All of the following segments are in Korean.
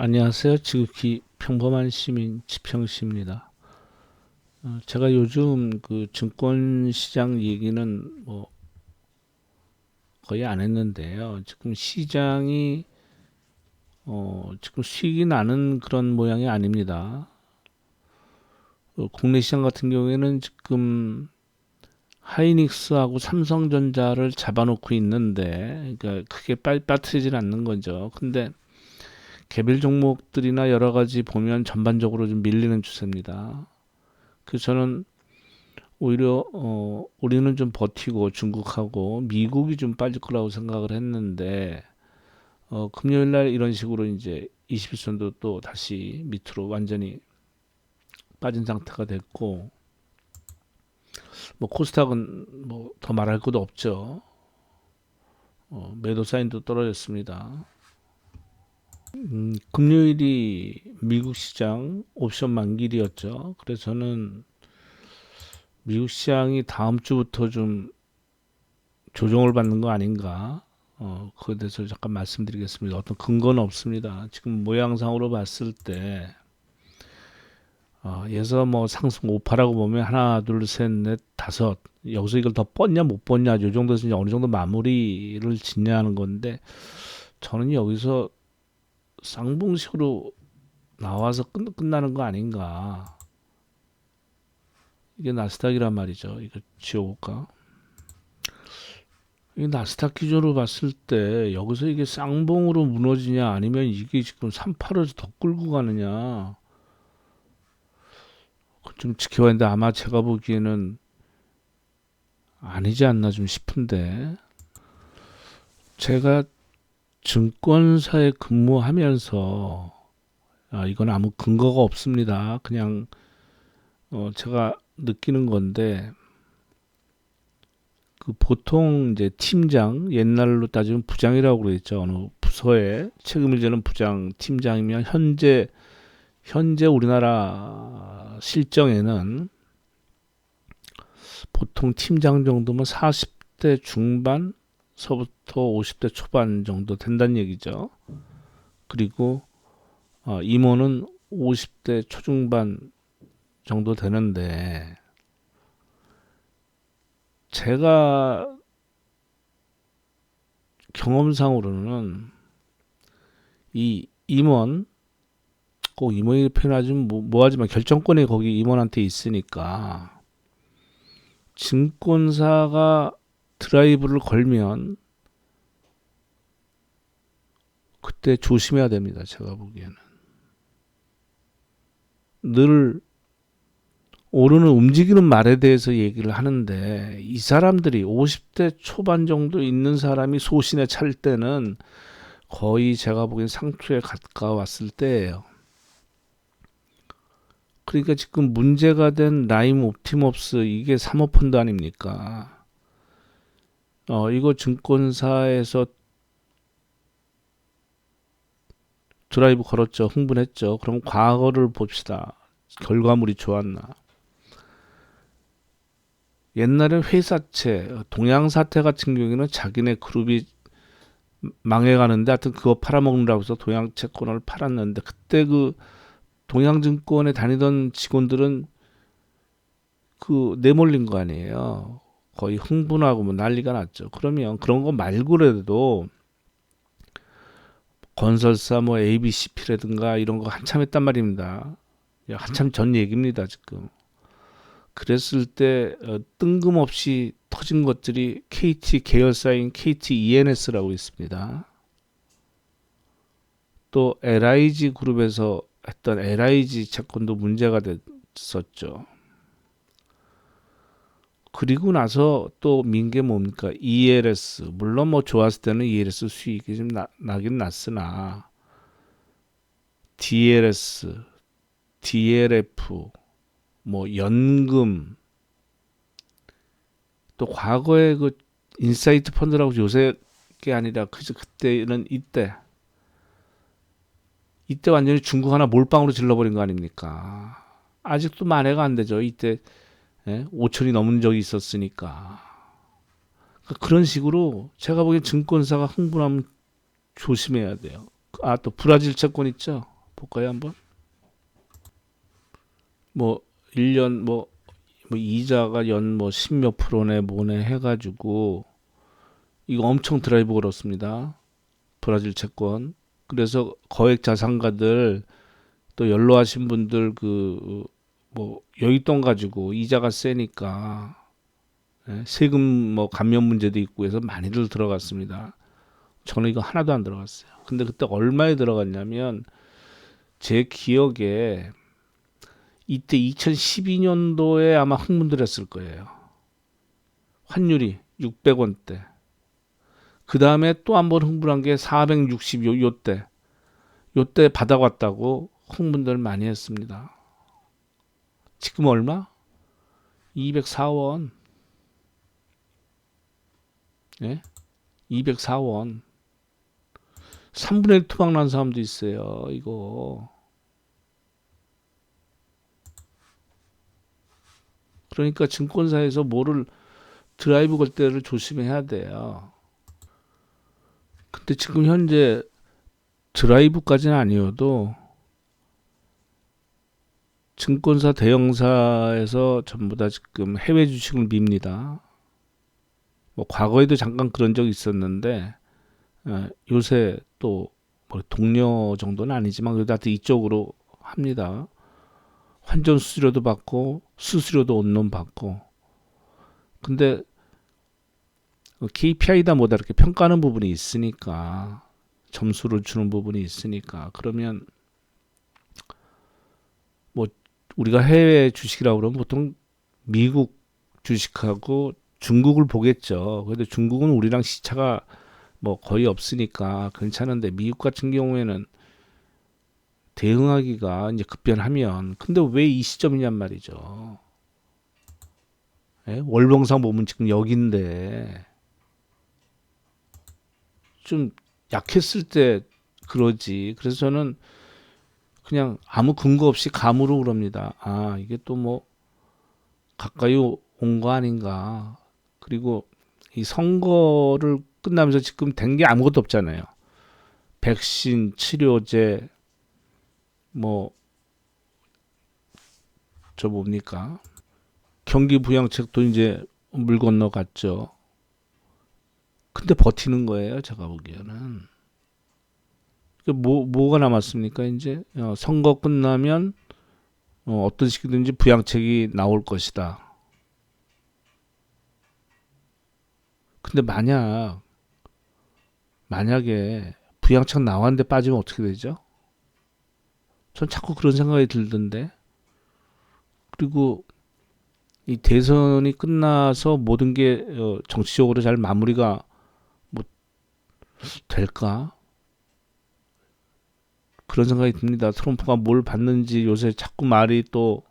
안녕하세요. 지극히 평범한 시민 지평씨입니다. 어, 제가 요즘 그 증권 시장 얘기는 뭐 거의 안 했는데요. 지금 시장이 어, 지금 수익이 나는 그런 모양이 아닙니다. 어, 국내 시장 같은 경우에는 지금 하이닉스하고 삼성전자를 잡아놓고 있는데, 그러니까 크게 빨 빠뜨리질 않는 거죠. 근데 개별 종목들이나 여러 가지 보면 전반적으로 좀 밀리는 추세입니다. 그래서 저는 오히려 어, 우리는 좀 버티고 중국하고 미국이 좀 빠질 거라고 생각을 했는데 어, 금요일 날 이런 식으로 이제 21선도 또 다시 밑으로 완전히 빠진 상태가 됐고 뭐 코스닥은 뭐 더 말할 것도 없죠. 어, 매도 사인도 떨어졌습니다. 음, 금요일이 미국 시장 옵션 만기일이었죠. 그래서 저는 미국 시장이 다음 주부터 좀 조정을 받는 거 아닌가. 어, 그에 대해서 잠깐 말씀드리겠습니다. 어떤 근거는 없습니다. 지금 모양상으로 봤을 때, 어, 예서 뭐 상승 5파라고 보면 하나, 둘, 셋, 넷, 다섯. 여기서 이걸 더 뻗냐, 못 뻗냐, 요 정도에서 이제 어느 정도 마무리를 짓냐 하는 건데, 저는 여기서 쌍봉식으로 나와서 끝, 끝나는 거 아닌가. 이게 나스닥이란 말이죠. 이거 지워볼까? 이 나스닥 기준으로 봤을 때 여기서 이게 쌍봉으로 무너지냐 아니면 이게 지금 3파를 더 끌고 가느냐 그좀 지켜봐야 되는데 아마 제가 보기에는 아니지 않나 좀 싶은데 제가 증권사에 근무하면서 아, 이건 아무 근거가 없습니다. 그냥 어, 제가 느끼는 건데 그 보통 이제 팀장 옛날로 따지면 부장이라고 그랬죠. 어느 부서에 책임을 지는 부장 팀장이면 현재 현재 우리나라 실정에는 보통 팀장 정도면 40대 중반 서부터 50대 초반 정도 된다는 얘기죠. 그리고 어, 임원은 50대 초중반 정도 되는데 제가 경험상으로는 이 임원 꼭 임원이 표현하지만 뭐, 뭐하지만 결정권이 거기 임원한테 있으니까 증권사가 드라이브를 걸면 그때 조심해야 됩니다. 제가 보기에는 늘 오르는 움직이는 말에 대해서 얘기를 하는데 이 사람들이 50대 초반 정도 있는 사람이 소신에 찰 때는 거의 제가 보기엔 상투에 가까웠을 때예요. 그러니까 지금 문제가 된 라임 옵티머스 이게 사모펀드 아닙니까? 어, 이거 증권사에서 드라이브 걸었죠. 흥분했죠. 그럼 과거를 봅시다. 결과물이 좋았나? 옛날에 회사채, 동양사태 같은 경우에는 자기네 그룹이 망해가는데 하여튼 그거 팔아먹느라고 해서 동양채권을 팔았는데 그때 그 동양증권에 다니던 직원들은 그 내몰린 거 아니에요. 거의 흥분하고 뭐 난리가 났죠. 그러면 그런 거 말고라도 건설사 뭐 ABCP라든가 이런 거 한참 했단 말입니다. 한참 전 얘기입니다, 지금. 그랬을 때 어, 뜬금없이 터진 것들이 KT 계열사인 KT ENS라고 있습니다. 또 LIG 그룹에서 했던 LIG 채권도 문제가 됐었죠. 그리고 나서 또 민게 뭡니까? ELS. 물론 뭐 좋았을 때는 ELS 수익이 좀 나, 나긴 났으나 DLS, DLF, 뭐 연금 또 과거에 그 인사이트 펀드라고 요새 게 아니라 그저 그때는 이때 이때 완전히 중국 하나 몰빵으로 질러버린 거 아닙니까? 아직도 만회가 안 되죠. 이때 예? 5천이 넘은 적이 있었으니까. 그러니까 그런 식으로 제가 보기엔 증권사가 흥분하면 조심해야 돼요. 아, 또 브라질 채권 있죠? 볼까요, 한번? 뭐 1년 뭐, 뭐 이자가 연뭐 10몇 프로네 뭐네 해 가지고 이거 엄청 드라이브 걸었습니다. 브라질 채권. 그래서 거액 자산가들 또 연로하신 분들 그 뭐 여윳돈 가지고 이자가 세니까 예, 세금 뭐 감면 문제도 있고 해서 많이들 들어갔습니다. 저는 이거 하나도 안 들어갔어요. 근데 그때 얼마에 들어갔냐면 제 기억에 이때 2012년도에 아마 흥분들었을 거예요. 환율이 600원대. 그 다음에 또 한 번 흥분한 게 460, 요, 요때. 요때 받아왔다고 흥분들 많이 했습니다. 지금 얼마? 204원. 예? 204원. 3분의 1 투박 난 사람도 있어요. 이거. 그러니까 증권사에서 뭐를 드라이브 걸 때를 조심해야 돼요. 근데 지금 현재 드라이브까지는 아니어도 증권사 대형사에서 전부 다 지금 해외 주식을 밉니다. 뭐 과거에도 잠깐 그런 적이 있었는데 어, 요새 또 뭐 동료 정도는 아니지만 그래도 하여튼 이쪽으로 합니다. 환전 수수료도 받고 수수료도 온론 받고 근데 KPI다 뭐다 이렇게 평가하는 부분이 있으니까 점수를 주는 부분이 있으니까 그러면 뭐 우리가 해외 주식이라고 그러면 보통 미국 주식하고 중국을 보겠죠. 근데 중국은 우리랑 시차가 뭐 거의 없으니까 괜찮은데 미국 같은 경우에는 대응하기가 이제 급변하면 근데 왜 이 시점이냔 말이죠. 예? 월봉상 보면 지금 여기인데 좀 약했을 때 그러지. 그래서 저는 그냥 아무 근거 없이 감으로 그럽니다. 아, 이게 또 뭐 가까이 온 거 아닌가. 그리고 이 선거를 끝나면서 지금 된 게 아무것도 없잖아요. 백신, 치료제, 뭐, 저 뭡니까? 경기 부양책도 이제 물 건너갔죠. 근데 버티는 거예요, 제가 보기에는. 그 뭐, 뭐가 남았습니까, 이제? 어, 선거 끝나면 어, 어떤 식이든지 부양책이 나올 것이다. 근데 만약, 만약에 부양책 나왔는데 빠지면 어떻게 되죠? 전 자꾸 그런 생각이 들던데. 그리고 이 대선이 끝나서 모든 게 어, 정치적으로 잘 마무리가 뭐 될까? 그런 생각이 듭니다. 트럼프가 뭘 받는지 요새 자꾸 말이 또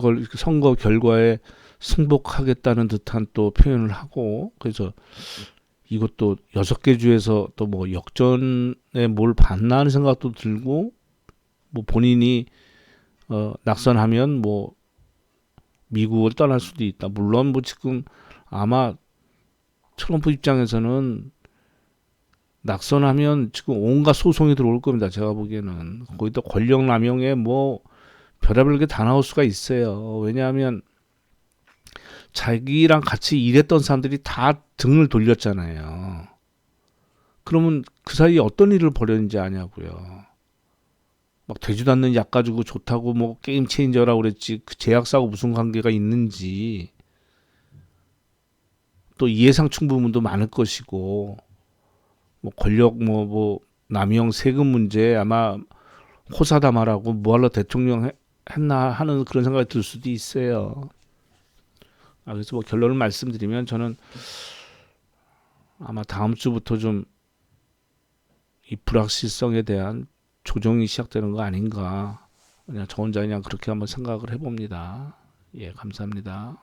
결, 선거 결과에 승복하겠다는 듯한 또 표현을 하고 그래서 이것도 여섯 개 주에서 또 뭐 역전에 뭘 받나 하는 생각도 들고 뭐 본인이 어 낙선하면 뭐 미국을 떠날 수도 있다. 물론 뭐 지금 아마 트럼프 입장에서는 낙선하면 지금 온갖 소송이 들어올 겁니다. 제가 보기에는 거기다 권력 남용에 뭐 별의별 게 다 나올 수가 있어요. 왜냐하면 자기랑 같이 일했던 사람들이 다 등을 돌렸잖아요. 그러면 그 사이에 어떤 일을 벌였는지 아냐고요. 막 되지도 않는 약 가지고 좋다고 뭐 게임 체인저라고 그랬지 그 제약사하고 무슨 관계가 있는지 또 이해상충 부분도 많을 것이고 뭐 권력 뭐뭐 남용 세금 문제 아마 호사다마라고 뭐하러 대통령 해- 했나 하는 그런 생각이 들 수도 있어요. 아, 그래서 뭐 결론을 말씀드리면 저는 아마 다음 주부터 좀 이 불확실성에 대한 조정이 시작되는 거 아닌가. 그냥 저 혼자 그냥 그렇게 한번 생각을 해봅니다. 예, 감사합니다.